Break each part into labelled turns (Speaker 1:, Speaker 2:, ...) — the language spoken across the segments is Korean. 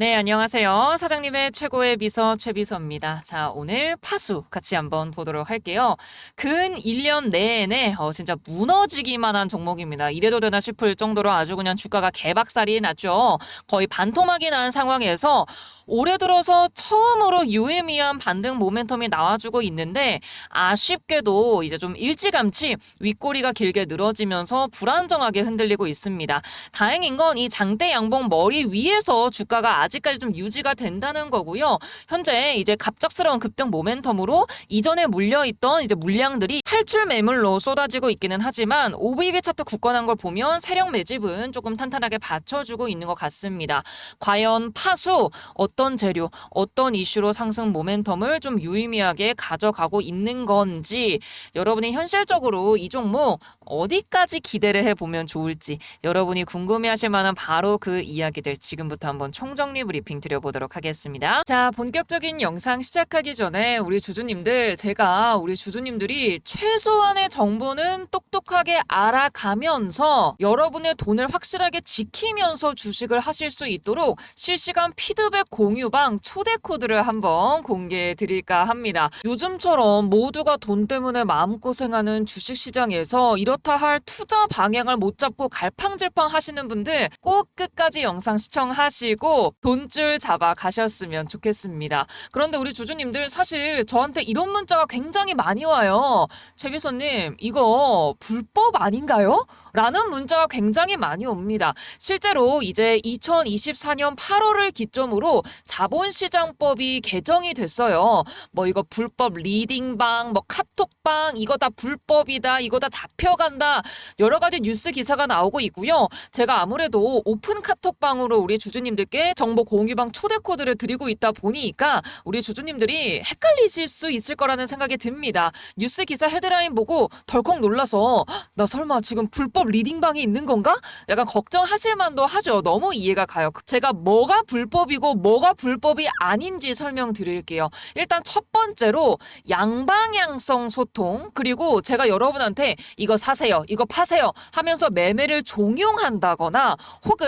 Speaker 1: 네, 안녕하세요. 사장님의 최고의 비서 최비서입니다. 자, 오늘 파수 같이 한번 보도록 할게요. 근 1년 내내 어, 진짜 무너지기만 한 종목입니다. 이래도 되나 싶을 정도로 아주 그냥 주가가 개박살이 났죠. 거의 반토막이 난 상황에서 올해 들어서 처음으로 유의미한 반등 모멘텀이 나와주고 있는데 아쉽게도 이제 좀 일찌감치 윗꼬리가 길게 늘어지면서 불안정하게 흔들리고 있습니다. 다행인 건 이 장대 양봉 머리 위에서 주가가 아직까지 좀 유지가 된다는 거고요. 현재 이제 갑작스러운 급등 모멘텀으로 이전에 물려있던 이제 물량들이 탈출 매물로 쏟아지고 있기는 하지만 OBB 차트 굳건한 걸 보면 세력 매집은 조금 탄탄하게 받쳐주고 있는 것 같습니다. 과연 파수 어떤 재료, 어떤 이슈로 상승 모멘텀을 좀 유의미하게 가져가고 있는 건지 여러분이 현실적으로 이 종목 어디까지 기대를 해보면 좋을지 여러분이 궁금해하실 만한 바로 그 이야기들 지금부터 한번 총정리 브리핑 드려보도록 하겠습니다. 자, 본격적인 영상 시작하기 전에 우리 주주님들 제가 우리 주주님들이 최소한의 정보는 똑똑하게 알아가면서 여러분의 돈을 확실하게 지키면서 주식을 하실 수 있도록 실시간 피드백 공유방 초대 코드를 한번 공개해 드릴까 합니다. 요즘처럼 모두가 돈 때문에 마음고생하는 주식 시장에서 이렇다 할 투자 방향을 못 잡고 갈팡질팡 하시는 분들 꼭 끝까지 영상 시청하시고 돈줄 잡아 가셨으면 좋겠습니다. 그런데 우리 주주님들 사실 저한테 이런 문자가 굉장히 많이 와요. 최 비서님, 이거 불법 아닌가요? 라는 문자가 굉장히 많이 옵니다. 실제로 이제 2024년 8월을 기점으로 자본시장법이 개정이 됐어요. 뭐 이거 불법 리딩방, 뭐 카톡방, 이거 다 불법이다, 이거 다 잡혀간다, 여러 가지 뉴스 기사가 나오고 있고요. 제가 아무래도 오픈 카톡방으로 우리 주주님들께 정보 공유방 초대 코드를 드리고 있다 보니까 우리 주주님들이 헷갈리실 수 있을 거라는 생각이 듭니다. 뉴스 기사 헤드라인 보고 덜컥 놀라서 "헉, 나 설마 지금 불법 리딩방이 있는 건가? 약간 걱정하실 만도 하죠. 너무 이해가 가요. 제가 뭐가 불법이고 뭐가 불법이 아닌지 설명드릴게요. 일단 첫 번째로 양방향성 소통 그리고 제가 여러분한테 이거 사세요, 이거 파세요 하면서 매매를 종용한다거나 혹은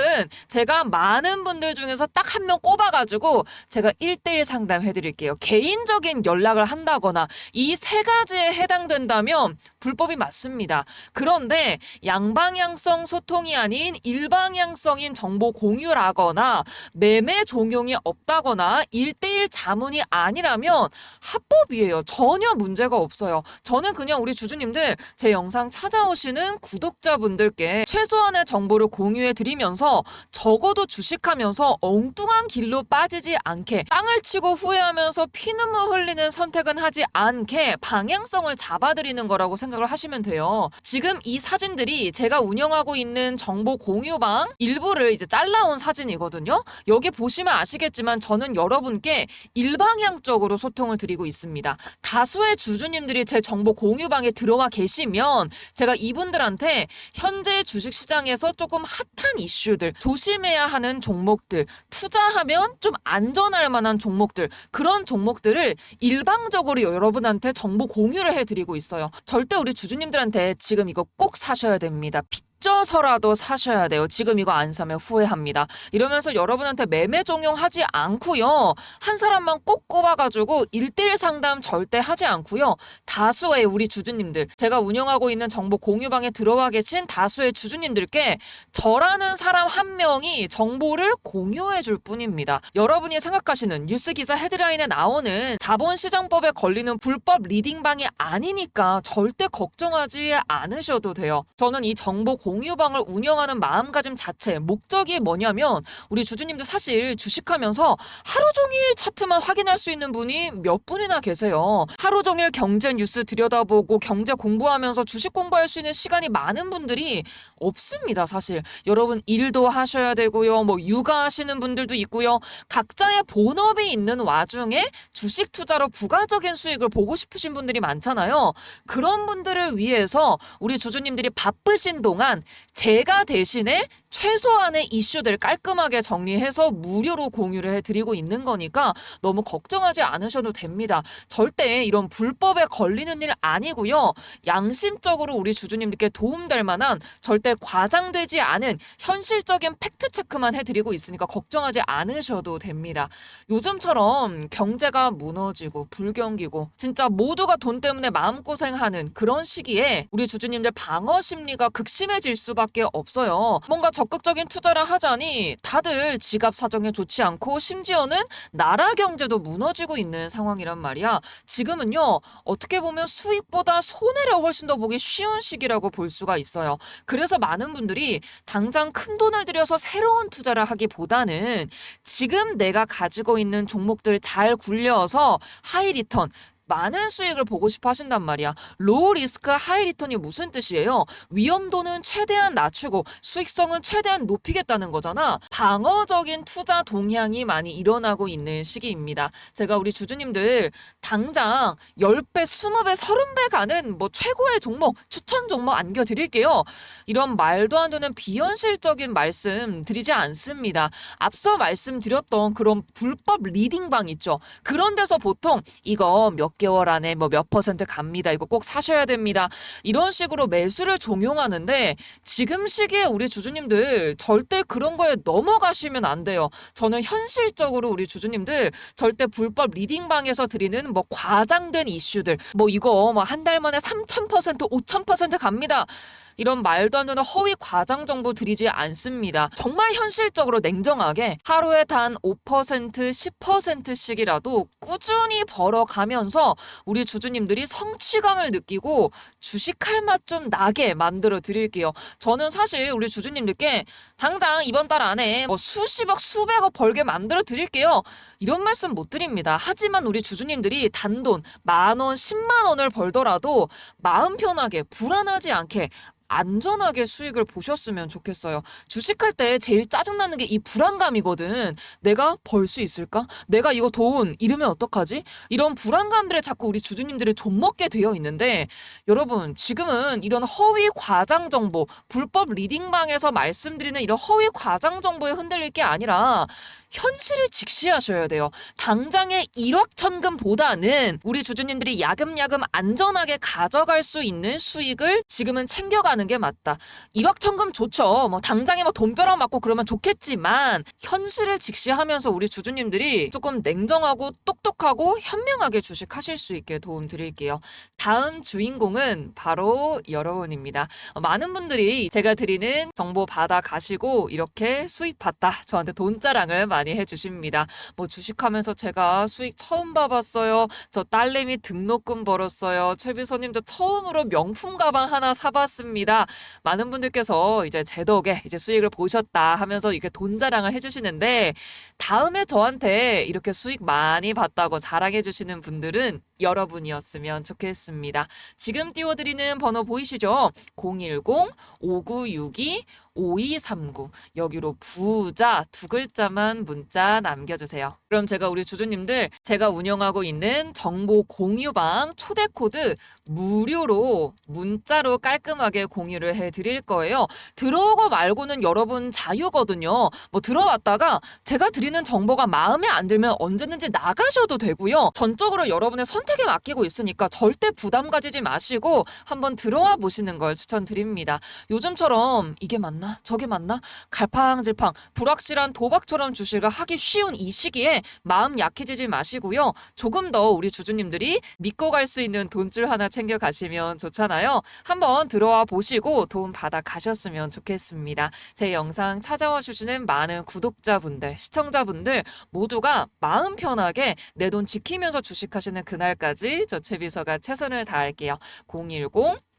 Speaker 1: 제가 많은 분들 중에서 딱한 명 꼽아가지고 제가 1대1 상담해드릴게요. 개인적인 연락을 한다거나 이 세 가지에 해당된다면 불법이 맞습니다. 그런데 양방향성 소통이 아닌 일방향성인 정보 공유라거나 매매 종용이 없다거나 1대1 자문이 아니라면 합법이에요. 전혀 문제가 없어요. 저는 그냥 우리 주주님들 제 영상 찾아오시는 구독자분들께 최소한의 정보를 공유해 드리면서 적어도 주식하면서 엉 뚱한 길로 빠지지 않게 땅을 치고 후회하면서 피눈물 흘리는 선택은 하지 않게 방향성을 잡아드리는 거라고 생각을 하시면 돼요. 지금 이 사진들이 제가 운영하고 있는 정보 공유방 일부를 이제 잘라온 사진이거든요. 여기 보시면 아시겠지만 저는 여러분께 일방향적으로 소통을 드리고 있습니다. 다수의 주주님들이 제 정보 공유방에 들어와 계시면 제가 이분들한테 현재 주식 시장에서 조금 핫한 이슈들, 조심해야 하는 종목들, 투자하면 좀 안전할 만한 종목들, 그런 종목들을 일방적으로 여러분한테 정보 공유를 해드리고 있어요. 절대 우리 주주님들한테 지금 이거 꼭 사셔야 됩니다. 빚져서라도 사셔야 돼요. 지금 이거 안 사면 후회합니다. 이러면서 여러분한테 매매 종용하지 않고요. 한 사람만 꼭 꼽아가지고 일대일 상담 절대 하지 않고요. 다수의 우리 주주님들, 제가 운영하고 있는 정보 공유방에 들어와 계신 다수의 주주님들께 저라는 사람 한 명이 정보를 공유해 줄 뿐입니다. 여러분이 생각하시는 뉴스 기사 헤드라인에 나오는 자본시장법에 걸리는 불법 리딩방이 아니니까 절대 걱정하지 않으셔도 돼요. 저는 이 정보 공유 방을 운영하는 마음가짐 자체, 목적이 뭐냐면 우리 주주님들 사실 주식하면서 하루 종일 차트만 확인할 수 있는 분이 몇 분이나 계세요. 하루 종일 경제 뉴스 들여다보고 경제 공부하면서 주식 공부할 수 있는 시간이 많은 분들이 없습니다, 사실. 여러분 일도 하셔야 되고요. 뭐 육아하시는 분들도 있고요. 각자의 본업이 있는 와중에 주식 투자로 부가적인 수익을 보고 싶으신 분들이 많잖아요. 그런 분들을 위해서 우리 주주님들이 바쁘신 동안 제가 대신에 최소한의 이슈들 깔끔하게 정리해서 무료로 공유를 해드리고 있는 거니까 너무 걱정하지 않으셔도 됩니다. 절대 이런 불법에 걸리는 일 아니고요. 양심적으로 우리 주주님들께 도움될 만한 절대 과장되지 않은 현실적인 팩트 체크만 해드리고 있으니까 걱정하지 않으셔도 됩니다. 요즘처럼 경제가 무너지고 불경기고 진짜 모두가 돈 때문에 마음고생하는 그런 시기에 우리 주주님들 방어 심리가 극심해질 수밖에 없어요. 뭔가 적극적인 투자를 하자니 다들 지갑 사정에 좋지 않고 심지어는 나라 경제도 무너지고 있는 상황이란 말이야. 지금은요, 어떻게 보면 수익보다 손해를 훨씬 더 보기 쉬운 시기라고 볼 수가 있어요. 그래서 많은 분들이 당장 큰 돈을 들여서 새로운 투자를 하기보다는 지금 내가 가지고 있는 종목들 잘 굴려서 하이 리턴, 많은 수익을 보고 싶어 하신단 말이야. 로우 리스크 하이 리턴이 무슨 뜻이에요? 위험도는 최대한 낮추고 수익성은 최대한 높이겠다는 거잖아. 방어적인 투자 동향이 많이 일어나고 있는 시기입니다. 제가 우리 주주님들 당장 10배, 20배, 30배 가는 뭐 최고의 종목, 추천 종목 안겨드릴게요. 이런 말도 안 되는 비현실적인 말씀 드리지 않습니다. 앞서 말씀드렸던 그런 불법 리딩방 있죠. 그런 데서 보통 이거 몇 개월 안에 뭐 몇 퍼센트 갑니다. 이거 꼭 사셔야 됩니다. 이런 식으로 매수를 종용하는데 지금 시기에 우리 주주님들 절대 그런 거에 넘어가시면 안 돼요. 저는 현실적으로 우리 주주님들 절대 불법 리딩방에서 드리는 뭐 과장된 이슈들 뭐 이거 뭐 한 달 만에 3000% 5000% 갑니다. 이런 말도 안 되는 허위 과장 정보 드리지 않습니다. 정말 현실적으로 냉정하게 하루에 단 5% 10%씩이라도 꾸준히 벌어가면 서 우리 주주님들이 성취감을 느끼고 주식할 맛 좀 나게 만들어 드릴게요. 저는 사실 우리 주주님들께 당장 이번 달 안에 뭐 수십억 수백억 벌게 만들어 드릴게요. 이런 말씀 못 드립니다. 하지만 우리 주주님들이 단돈 만 원, 10만 원을 벌더라도 마음 편하게 불안하지 않게 안전하게 수익을 보셨으면 좋겠어요. 주식할 때 제일 짜증나는 게 이 불안감이거든. 내가 벌 수 있을까? 내가 이거 돈 잃으면 어떡하지? 이런 불안감들에 자꾸 우리 주주님들이 좀먹게 되어 있는데 여러분 지금은 이런 허위 과장 정보, 불법 리딩방에서 말씀드리는 이런 허위 과장 정보에 흔들릴 게 아니라 현실을 직시하셔야 돼요. 당장의 1억 천금보다는 우리 주주님들이 야금야금 안전하게 가져갈 수 있는 수익을 지금은 챙겨가는 게 맞다. 1억 천금 좋죠. 뭐 당장에 뭐 돈벼락 맞고 그러면 좋겠지만 현실을 직시하면서 우리 주주님들이 조금 냉정하고 똑똑하고 현명하게 주식하실 수 있게 도움 드릴게요. 다음 주인공은 바로 여러분입니다. 어, 많은 분들이 제가 드리는 정보 받아 가시고 이렇게 수익 봤다. 저한테 돈자랑을 많이 해주십니다. 뭐 주식하면서 제가 수익 처음 봐봤어요. 저 딸내미 등록금 벌었어요. 최비서님 저 처음으로 명품 가방 하나 사봤습니다. 많은 분들께서 이제 제 덕에 이제 수익을 보셨다 하면서 이렇게 돈 자랑을 해주시는데 다음에 저한테 이렇게 수익 많이 봤다고 자랑해 주시는 분들은 여러분이었으면 좋겠습니다. 지금 띄워드리는 번호 보이시죠? 010-5962 5239 여기로 부자 두 글자만 문자 남겨주세요. 그럼 제가 우리 주주님들 제가 운영하고 있는 정보 공유방 초대 코드 무료로 문자로 깔끔하게 공유를 해드릴 거예요. 들어오고 말고는 여러분 자유거든요. 뭐 들어왔다가 제가 드리는 정보가 마음에 안 들면 언제든지 나가셔도 되고요. 전적으로 여러분의 선택 에 맡기고 있으니까 절대 부담 가지지 마시고 한번 들어와 보시는 걸 추천드립니다. 요즘처럼 이게 맞나? 저게 맞나? 갈팡질팡 불확실한 도박처럼 주식을 하기 쉬운 이 시기에 마음 약해지지 마시고요. 조금 더 우리 주주님들이 믿고 갈 수 있는 돈줄 하나 챙겨 가시면 좋잖아요. 한번 들어와 보시고 도움 받아 가셨으면 좋겠습니다. 제 영상 찾아와 주시는 많은 구독자분들, 시청자분들 모두가 마음 편하게 내 돈 지키면서 주식하시는 그날 까지 저 최비서가 최선을 다할게요. 010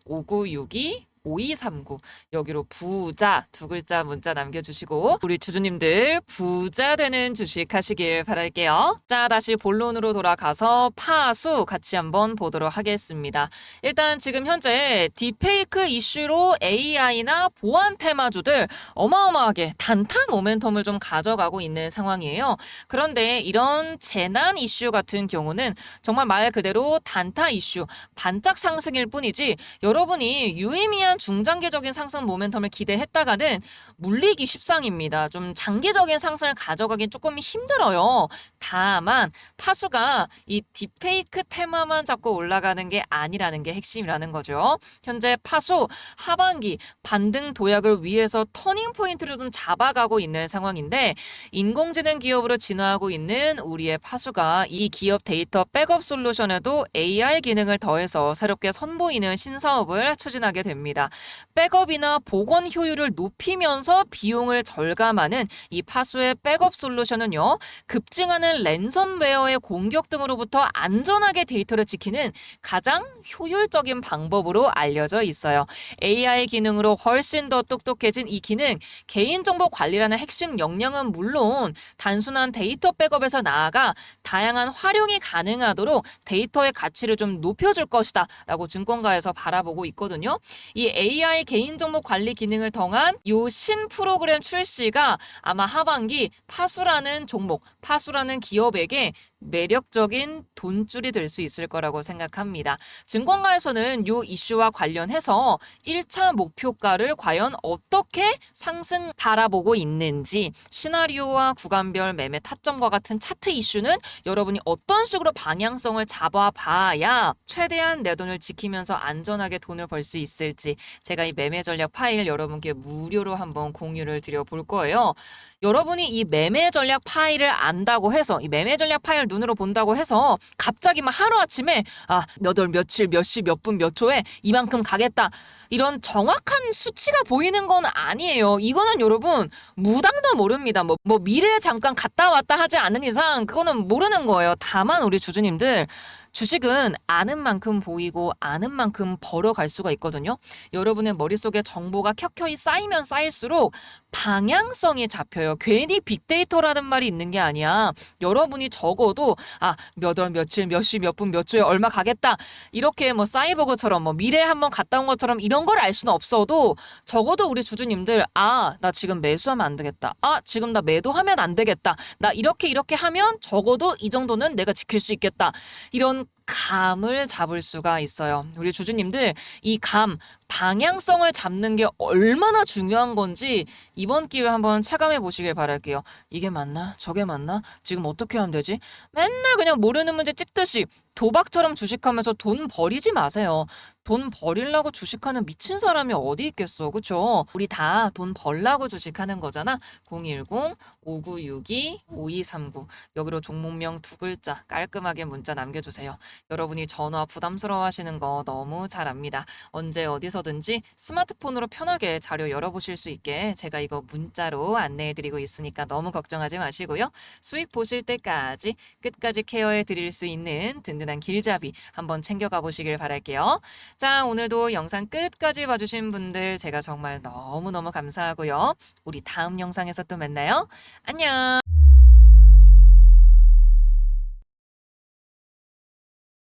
Speaker 1: 5962 5239 여기로 부자 두 글자 문자 남겨주시고 우리 주주님들 부자 되는 주식 하시길 바랄게요. 자 다시 본론으로 돌아가서 파수 같이 한번 보도록 하겠습니다. 일단 지금 현재 딥페이크 이슈로 AI나 보안 테마주들 어마어마하게 단타 모멘텀을 좀 가져가고 있는 상황이에요. 그런데 이런 재난 이슈 같은 경우는 정말 말 그대로 단타 이슈 반짝 상승일 뿐이지 여러분이 유의미한 최대한 중장기적인 상승 모멘텀을 기대했다가는 물리기 쉽상입니다. 좀 장기적인 상승을 가져가긴 조금 힘들어요. 다만 파수가 이 딥페이크 테마만 잡고 올라가는 게 아니라는 게 핵심이라는 거죠. 현재 파수 하반기 반등 도약을 위해서 터닝 포인트를 좀 잡아가고 있는 상황인데 인공지능 기업으로 진화하고 있는 우리의 파수가 이 기업 데이터 백업 솔루션에도 AI 기능을 더해서 새롭게 선보이는 신사업을 추진하게 됩니다. 백업이나 복원 효율을 높이면서 비용을 절감하는 이 파수의 백업 솔루션은요. 급증하는 랜섬웨어의 공격 등으로부터 안전하게 데이터를 지키는 가장 효율적인 방법으로 알려져 있어요. AI 기능으로 훨씬 더 똑똑해진 이 기능, 개인정보 관리라는 핵심 역량은 물론 단순한 데이터 백업에서 나아가 다양한 활용이 가능하도록 데이터의 가치를 좀 높여줄 것이다 라고 증권가에서 바라보고 있거든요. 이 AI 개인 정보 관리 기능을 통한 요 신 프로그램 출시가 아마 하반기 파수라는 종목, 파수라는 기업에게 매력적인 돈줄이 될 수 있을 거라고 생각합니다. 증권가에서는 요 이슈와 관련해서 1차 목표가를 과연 어떻게 상승 바라보고 있는지 시나리오와 구간별 매매 타점과 같은 차트 이슈는 여러분이 어떤 식으로 방향성을 잡아봐야 최대한 내 돈을 지키면서 안전하게 돈을 벌 수 있을지 제가 이 매매 전략 파일 여러분께 무료로 한번 공유를 드려 볼 거예요. 여러분이 이 매매 전략 파일을 안다고 해서 이 매매 전략 파일 눈으로 본다고 해서 갑자기 막 하루아침에 아, 몇 월 며칠 몇 시 몇 분 몇 초에 이만큼 가겠다. 이런 정확한 수치가 보이는 건 아니에요. 이거는 여러분 무당도 모릅니다. 뭐, 뭐 미래에 잠깐 갔다 왔다 하지 않는 이상 그거는 모르는 거예요. 다만 우리 주주님들 주식은 아는 만큼 보이고 아는 만큼 벌어갈 수가 있거든요. 여러분의 머릿속에 정보가 켜켜이 쌓이면 쌓일수록 방향성이 잡혀요. 괜히 빅데이터라는 말이 있는 게 아니야. 여러분이 적어도 아, 몇 월 며칠 몇 시 몇 분몇 초에 얼마 가겠다. 이렇게 뭐 사이버그처럼 뭐 미래에 한번 갔다 온 것처럼 이런 걸 알 수는 없어도 적어도 우리 주주님들 아, 나 지금 매수하면 안 되겠다. 아, 지금 나 매도하면 안 되겠다. 나 이렇게 이렇게 하면 적어도 이 정도는 내가 지킬 수 있겠다. 이런 감을 잡을 수가 있어요. 우리 주주님들 이 감, 방향성을 잡는 게 얼마나 중요한 건지 이번 기회에 한번 체감해 보시길 바랄게요. 이게 맞나? 저게 맞나? 지금 어떻게 하면 되지? 맨날 그냥 모르는 문제 찍듯이 도박처럼 주식하면서 돈 버리지 마세요. 돈 버리려고 주식하는 미친 사람이 어디 있겠어. 그쵸? 우리 다 돈 벌라고 주식하는 거잖아. 010-5962-5239 여기로 종목명 두 글자 깔끔하게 문자 남겨주세요. 여러분이 전화 부담스러워 하시는 거 너무 잘 압니다. 언제 어디 서든지 스마트폰으로 편하게 자료 열어보실 수 있게 제가 이거 문자로 안내해드리고 있으니까 너무 걱정하지 마시고요. 수익 보실 때까지 끝까지 케어해 드릴 수 있는 든든한 길잡이 한번 챙겨가 보시길 바랄게요. 자, 오늘도 영상 끝까지 봐주신 분들 제가 정말 너무너무 감사하고요. 우리 다음 영상에서 또 만나요. 안녕!